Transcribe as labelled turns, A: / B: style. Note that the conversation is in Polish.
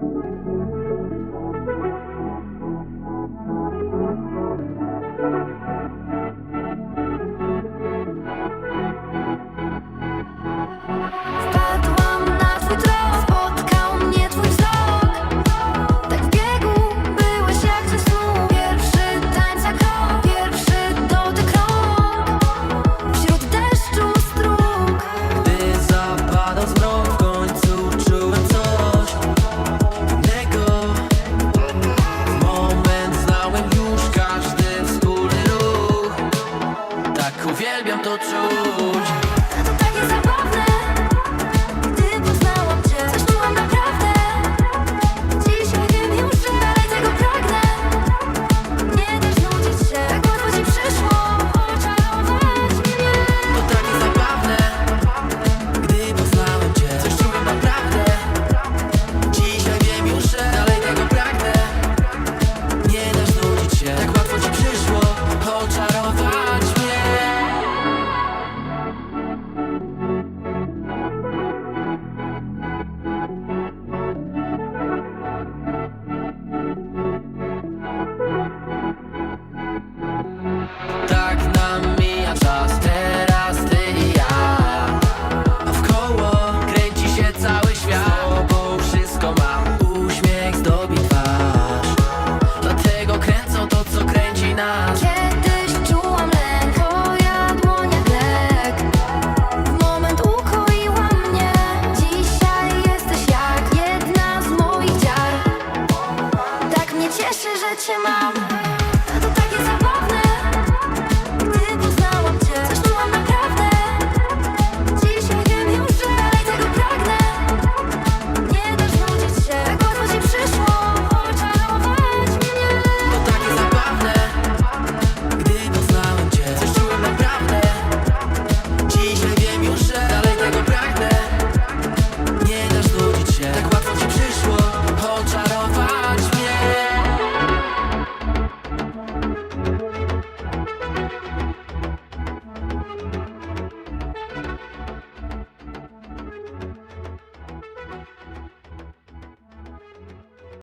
A: Thank you. Uwielbiam to czuć